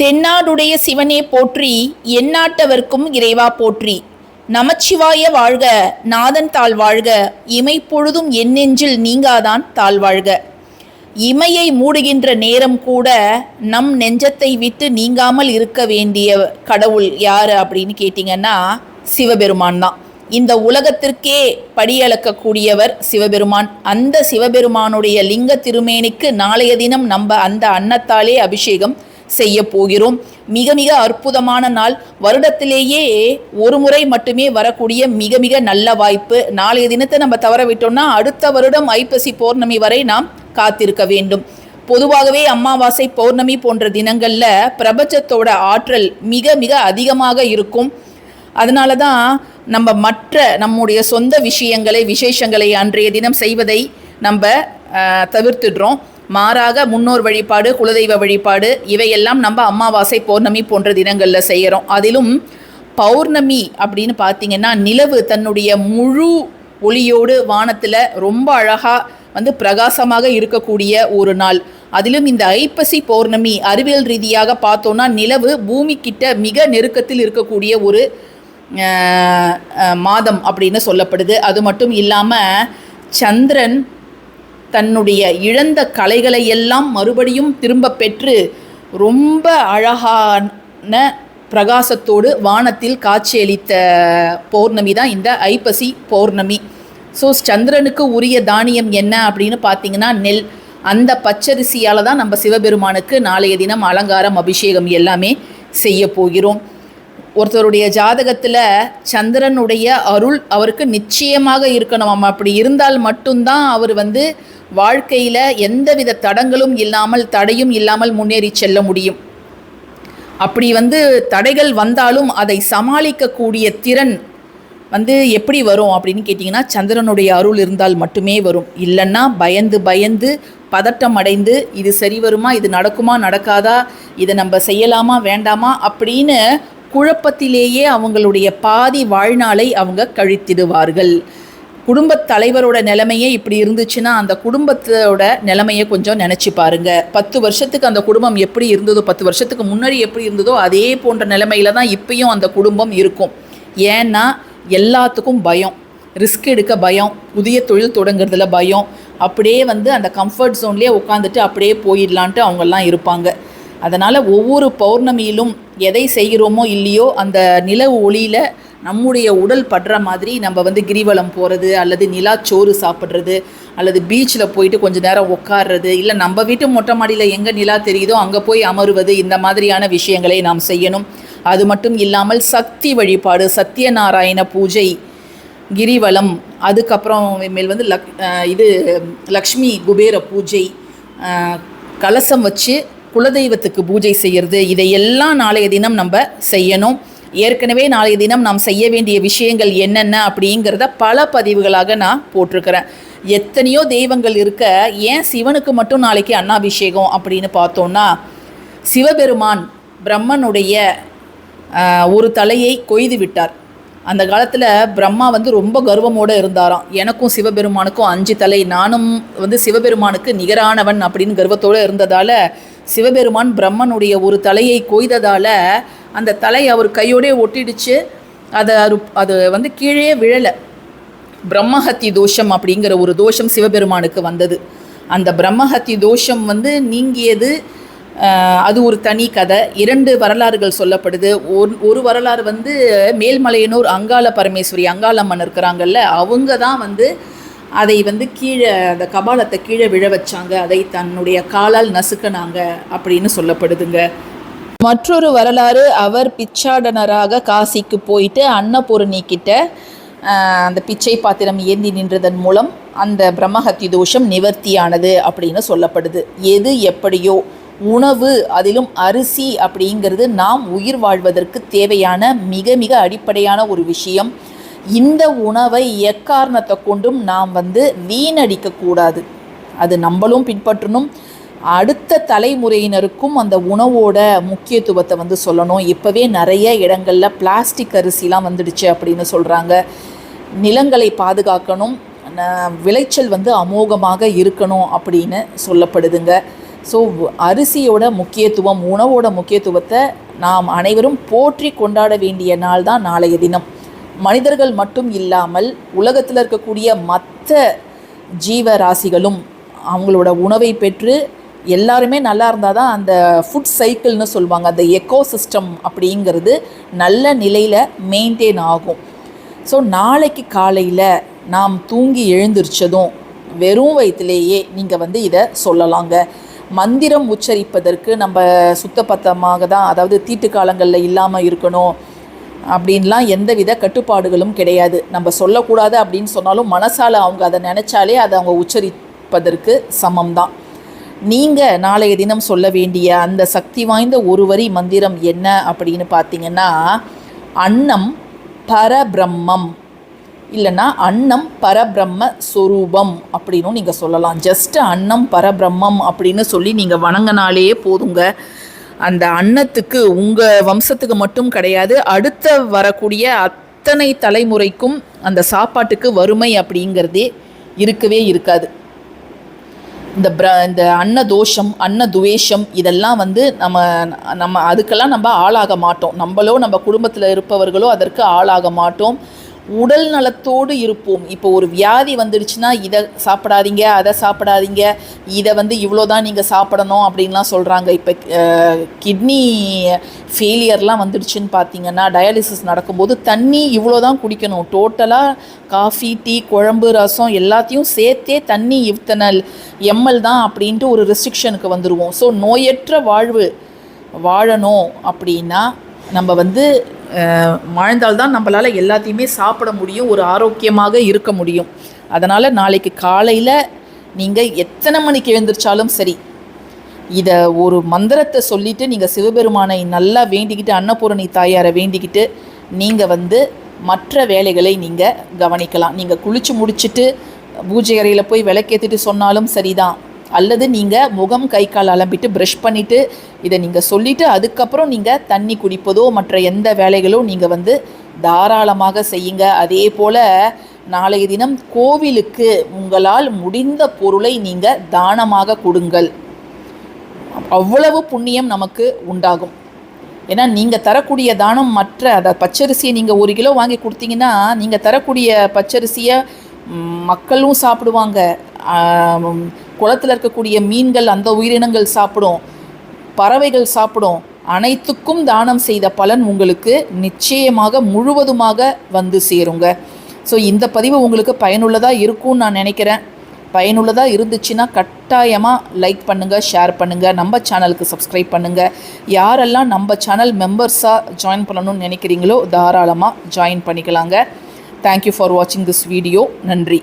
தென்னாடுடைய சிவனே போற்றி எந்நாட்டவர்க்கும் இறைவா போற்றி. நமச்சிவாய வாழ்க நாதன் தாழ் வாழ்க இமைப்பொழுதும் என்னெஞ்சில் நீங்காதான் தாழ் வாழ்க. இமையை மூடுகின்ற நேரம் கூட நம் நெஞ்சத்தை விட்டு நீங்காமல் இருக்க வேண்டிய கடவுள் யார் அப்படின்னு கேட்டிங்கன்னா சிவபெருமான் தான். இந்த உலகத்திற்கே படியளக்கக்கூடியவர் சிவபெருமான். அந்த சிவபெருமானுடைய லிங்க திருமேனிக்கு நாளைய தினம் நம்ம அந்த அன்னத்தாலே அபிஷேகம் செய்ய போகிறோம். மிக மிக அற்புதமான நாள். வருடத்திலேயே ஒரு முறை மட்டுமே வரக்கூடிய மிக மிக நல்ல வாய்ப்பு. நாளைய தினத்தை நம்ம தவற விட்டோம்னா அடுத்த வருடம் ஐப்பசி பௌர்ணமி வரை நாம் காத்திருக்க வேண்டும். பொதுவாகவே அமாவாசை பௌர்ணமி போன்ற தினங்களில் பிரபஞ்சத்தோட ஆற்றல் மிக மிக அதிகமாக இருக்கும். அதனால தான் நம்ம மற்ற நம்முடைய சொந்த விஷயங்களை விசேஷங்களை அன்றைய தினம் செய்வதை நம்ம தவிர்த்துடுறோம். மாறாக முன்னோர் வழிபாடு குலதெய்வ வழிபாடு இவையெல்லாம் நம்ம அமாவாசை பௌர்ணமி போன்ற தினங்களில் செய்கிறோம் அதிலும் பௌர்ணமி அப்படின்னு பார்த்தீங்கன்னா நிலவு தன்னுடைய முழு ஒளியோடு வானத்தில் ரொம்ப அழகாக வந்து பிரகாசமாக இருக்கக்கூடிய ஒரு நாள். அதிலும் இந்த ஐப்பசி பௌர்ணமி அறிவியல் ரீதியாக பார்த்தோன்னா நிலவு பூமி கிட்ட மிக நெருக்கத்தில் இருக்கக்கூடிய ஒரு மாதம் அப்படின்னு சொல்லப்படுது. அது மட்டும் இல்லாமல் சந்திரன் தன்னுடைய இழந்த கலைகளை எல்லாம் மறுபடியும் திரும்ப பெற்று ரொம்ப அழகான பிரகாசத்தோடு வானத்தில் காட்சியளித்த பௌர்ணமி தான் இந்த ஐப்பசி பௌர்ணமி. ஸோ சந்திரனுக்கு உரிய தானியம் என்ன அப்படின்னு பார்த்தீங்கன்னா நெல். அந்த பச்சரிசியால் தான் நம்ம சிவபெருமானுக்கு நாளைய தினம் அலங்காரம் அபிஷேகம் எல்லாமே செய்ய போகிறோம். ஒருத்தருடைய ஜாதகத்தில் சந்திரனுடைய அருள் அவருக்கு நிச்சயமாக இருக்கணும். அப்படி இருந்தால் மட்டும்தான் அவர் வந்து வாழ்க்கையில் எந்தவித தடங்களும் இல்லாமல் தடையும் இல்லாமல் முன்னேறி செல்ல முடியும். அப்படி வந்து தடைகள் வந்தாலும் அதை சமாளிக்கக்கூடிய திறன் வந்து எப்படி வரும் அப்படின்னு கேட்டிங்கன்னா சந்திரனுடைய அருள் இருந்தால் மட்டுமே வரும். இல்லைன்னா பயந்து பயந்து பதட்டம் அடைந்து இது சரி வருமா இது நடக்குமா நடக்காதா இதை நம்ம செய்யலாமா வேண்டாமா அப்படின்னு குழப்பத்திலேயே அவங்களுடைய பாதி வாழ்நாளை அவங்க கழித்திடுவார்கள். குடும்பத் தலைவரோட நிலைமையே இப்படி இருந்துச்சுன்னா அந்த குடும்பத்தோட நிலைமையை கொஞ்சம் நினச்சி பாருங்க. பத்து வருஷத்துக்கு அந்த குடும்பம் எப்படி இருந்ததோ பத்து வருஷத்துக்கு முன்னாடி எப்படி இருந்ததோ அதே போன்ற நிலைமையில தான் இப்பயும் அந்த குடும்பம் இருக்கும். ஏன்னா எல்லாத்துக்கும் பயம். ரிஸ்க் எடுக்க பயம். புதிய தொழில் தொடங்குறதுல பயம். அப்படியே வந்து அந்த கம்ஃபர்ட் ஜோன்லேயே உட்காந்துட்டு அப்படியே போயிடலான்ட்டு அவங்கெல்லாம் இருப்பாங்க. அதனால் ஒவ்வொரு பௌர்ணமியிலும் எதை செய்கிறோமோ இல்லையோ அந்த நில ஒளியில் நம்முடைய உடல் படுற மாதிரி நம்ம வந்து கிரிவலம் போகிறது அல்லது நிலாச்சோறு சாப்பிட்றது அல்லது பீச்சில் போயிட்டு கொஞ்சம் நேரம் உட்கார்றது இல்லை நம்ம வீட்டு மொட்டை மாடியில் எங்கே நிலா தெரியுதோ அங்கே போய் அமருவது இந்த மாதிரியான விஷயங்களை நாம் செய்யணும். அது மட்டும் இல்லாமல் சக்தி வழிபாடு சத்யநாராயண பூஜை கிரிவலம் அதுக்கப்புறம் மேல் வந்து லக் இது லக்ஷ்மி குபேர பூஜை கலசம் வச்சு குலதெய்வத்துக்கு பூஜை செய்கிறது இதையெல்லாம் நாளைய தினம் நம்ம செய்யணும். ஏற்கனவே நாளைய தினம் நாம் செய்ய வேண்டிய விஷயங்கள் என்னென்ன அப்படிங்கிறத பல பதிவுகளாக நான் போட்டிருக்கிறேன். எத்தனையோ தெய்வங்கள் இருக்க ஏன் சிவனுக்கு மட்டும் நாளைக்கு அன்னாபிஷேகம் அப்படின்னு பார்த்தோன்னா சிவபெருமான் பிரம்மனுடைய ஒரு தலையை கொய்து விட்டார். அந்த காலத்தில் பிரம்மா வந்து ரொம்ப கர்வமோடு இருந்தாராம். எனக்கும் சிவபெருமானுக்கும் அஞ்சு தலை நானும் வந்து சிவபெருமானுக்கு நிகரானவன் அப்படின்னு கர்வத்தோடு இருந்ததால் சிவபெருமான் பிரம்மனுடைய ஒரு தலையை கொய்ததால் அந்த தலை அவர் கையோடே ஒட்டிடுச்சு. அதை அது வந்து கீழே விழலை. பிரம்மஹத்தி தோஷம் அப்படிங்கிற ஒரு தோஷம் சிவபெருமானுக்கு வந்தது. அந்த பிரம்மஹத்தி தோஷம் வந்து நீங்கியது அது ஒரு தனி கதை. இரண்டு வரலாறுகள் சொல்லப்படுது. ஒரு ஒரு வரலாறு வந்து மேல்மலையனூர் அங்காள பரமேஸ்வரி அங்காளம்மன் இருக்கிறாங்கல்ல அவங்க தான் வந்து அதை வந்து கீழே அந்த கபாலத்தை கீழே விழ வச்சாங்க. அதை தன்னுடைய காலால் நசுக்கினாங்க அப்படின்னு சொல்லப்படுதுங்க. மற்றொரு வரலாறு அவர் பிச்சாடனராக காசிக்கு போயிட்டு அன்னபூரணிக்கிட்ட அந்த பிச்சை பாத்திரம் ஏந்தி நின்றதன் மூலம் அந்த பிரம்மஹத்தி தோஷம் நிவர்த்தியானது அப்படின்னு சொல்லப்படுது. எது எப்படியோ உணவு அதிலும் அரிசி அப்படிங்கிறது நாம் உயிர் வாழ்வதற்கு தேவையான மிக மிக அடிப்படையான ஒரு விஷயம். இந்த உணவை எக்காரணத்தை கொண்டும் நாம் வந்து வீணடிக்கக்கூடாது அது நம்மளும் பின்பற்றணும். அடுத்த தலைமுறையினருக்கும் அந்த உணவோட முக்கியத்துவத்தை வந்து சொல்லணும். இப்போவே நிறைய இடங்களில் பிளாஸ்டிக் அரிசிலாம் வந்துடுச்சு அப்படின்னு சொல்கிறாங்க நிலங்களை பாதுகாக்கணும். ந- விளைச்சல் வந்து அமோகமாக இருக்கணும் அப்படின்னு சொல்லப்படுதுங்க. ஸோ அரிசியோட முக்கியத்துவம் உணவோட முக்கியத்துவத்தை நாம் அனைவரும் போற்றி கொண்டாட வேண்டிய நாள் தான் நாளைய தினம். மனிதர்கள் மட்டும் இல்லாமல் உலகத்தில் இருக்கக்கூடிய மற்ற ஜீவராசிகளும் அவங்களோட உணவை பெற்று எல்லாருமே நல்லா இருந்தால் தான் அந்த ஃபுட் சைக்கிள்னு சொல்லுவாங்க. அந்த எக்கோ சிஸ்டம் அப்படிங்கிறது நல்ல நிலையில் மெயின்டைன் ஆகும். ஸோ நாளைக்கு காலையில் நாம் தூங்கி எழுந்திரிச்சதும் வெறும் வயிற்றுலேயே நீங்கள் வந்து இதை சொல்லலாங்க. மந்திரம் உச்சரிப்பதற்கு நம்ம சுத்தப்பத்தமாக தான் அதாவது தீட்டு காலங்களில் இல்லாமல் இருக்கணும். அப்படின்லாம் எந்தவித கட்டுப்பாடுகளும் கிடையாது. நம்ம சொல்லக்கூடாது அப்படின்னு சொன்னாலும் மனசால் அவங்க அதை நினச்சாலே அதை அவங்க உச்சரிப்பதற்கு சமம் தான் நீங்கள் நாளைய தினம் சொல்ல வேண்டிய அந்த சக்தி வாய்ந்த ஒரு வரி மந்திரம் என்ன அப்படின்னு பார்த்தீங்கன்னா அன்னம் பரபிரம்மம். இல்லைன்னா அன்னம் பரபிரம்ம சொரூபம் அப்படின்னும் நீங்கள் சொல்லலாம். ஜஸ்ட் அன்னம் பரபிரம்மம் அப்படின்னு சொல்லி நீங்கள் வணங்கினாலே போதுங்க. அந்த அன்னத்துக்கு உங்கள் வம்சத்துக்கு மட்டும் கிடையாது அடுத்த வரக்கூடிய அத்தனை தலைமுறைக்கும் அந்த சாப்பாட்டுக்கு வறுமை அப்படிங்கிறதே இருக்கவே இருக்காது. இந்த பிர இந்த அன்ன தோஷம் அன்ன துவேஷம் இதெல்லாம் வந்து நம்ம நம்ம அதுக்கெல்லாம் நம்ம ஆளாக மாட்டோம். நம்மளோ நம்ம குடும்பத்தில் இருப்பவர்களோ அதற்கு ஆளாக மாட்டோம். உடல் நலத்தோடு இருப்போம். இப்போ ஒரு வியாதி வந்துடுச்சுன்னா இதை சாப்பிடாதீங்க அதை சாப்பிடாதீங்க இதை வந்து இவ்வளோ தான் நீங்கள் சாப்பிடணும் அப்படின்லாம் சொல்கிறாங்க இப்போ கிட்னி ஃபெயிலியர்லாம் வந்துடுச்சுன்னு பார்த்தீங்கன்னா டயாலிசிஸ் நடக்கும்போது தண்ணி இவ்வளோ தான் குடிக்கணும் டோட்டலாக காஃபி டீ குழம்பு ரசம் எல்லாத்தையும் சேர்த்தே தண்ணி இத்தனை எம்எல் தான் அப்படின்ட்டு ஒரு ரெஸ்ட்ரிக்ஷனுக்கு வந்துடுவோம் ஸோ நோயற்ற வாழ்வு வாழணும் அப்படின்னா நம்ம வந்து வாழ்ந்தால்தான் நம்மளால் எல்லாத்தையுமே சாப்பிட முடியும் ஒரு ஆரோக்கியமாக இருக்க முடியும். அதனால் நாளைக்கு காலையில் நீங்கள் எத்தனை மணிக்கு எழுந்திரிச்சாலும் சரி இதை ஒரு மந்திரத்தை சொல்லிவிட்டு நீங்கள் சிவபெருமானை நல்லா வேண்டிக்கிட்டு அன்னபூரணி தாயாரை வேண்டிக்கிட்டு நீங்கள் வந்து மற்ற வேலைகளை நீங்கள் கவனிக்கலாம். நீங்கள் குளித்து முடிச்சுட்டு பூஜை அறையில் போய் விளக்கேற்றிட்டு சொன்னாலும் சரிதான். அல்லது நீங்கள் முகம் கை கால் அலம்பிட்டு ப்ரஷ் பண்ணிவிட்டு இதை நீங்கள் சொல்லிவிட்டு அதுக்கப்புறம் நீங்கள் தண்ணி குடிப்பதோ மற்ற எந்த வேலைகளோ நீங்கள் வந்து தாராளமாக செய்யுங்க. அதே போல் நாளைய தினம் கோவிலுக்கு உங்களால் முடிந்த பொருளை நீங்கள் தானமாக கொடுங்கள். அவ்வளவு புண்ணியம் நமக்கு உண்டாகும். ஏன்னா நீங்கள் தரக்கூடிய தானம் மற்ற அதை பச்சரிசியை நீங்கள் ஒரு கிலோ வாங்கி கொடுத்தீங்கன்னா நீங்கள் தரக்கூடிய பச்சரிசியை மக்களும் சாப்பிடுவாங்க. குளத்தில் இருக்கக்கூடிய மீன்கள் அந்த உயிரினங்கள் சாப்பிடும் பறவைகள் சாப்பிடும் அனைத்துக்கும் தானம் செய்த பலன் உங்களுக்கு நிச்சயமாக முழுவதுமாக வந்து சேருங்க. ஸோ இந்த பதிவு உங்களுக்கு பயனுள்ளதாக இருக்கும்னு நான் நினைக்கிறேன். பயனுள்ளதாக இருந்துச்சுன்னா கட்டாயமாக லைக் பண்ணுங்கள் ஷேர் பண்ணுங்கள் நம்ம சேனலுக்கு சப்ஸ்கிரைப் பண்ணுங்கள் யாரெல்லாம் நம்ம சேனல் மெம்பர்ஸாக ஜாயின் பண்ணணும்னு நினைக்கிறீங்களோ தாராளமாக ஜாயின் பண்ணிக்கலாங்க. தேங்க்யூ ஃபார் வாட்சிங் திஸ் வீடியோ நன்றி.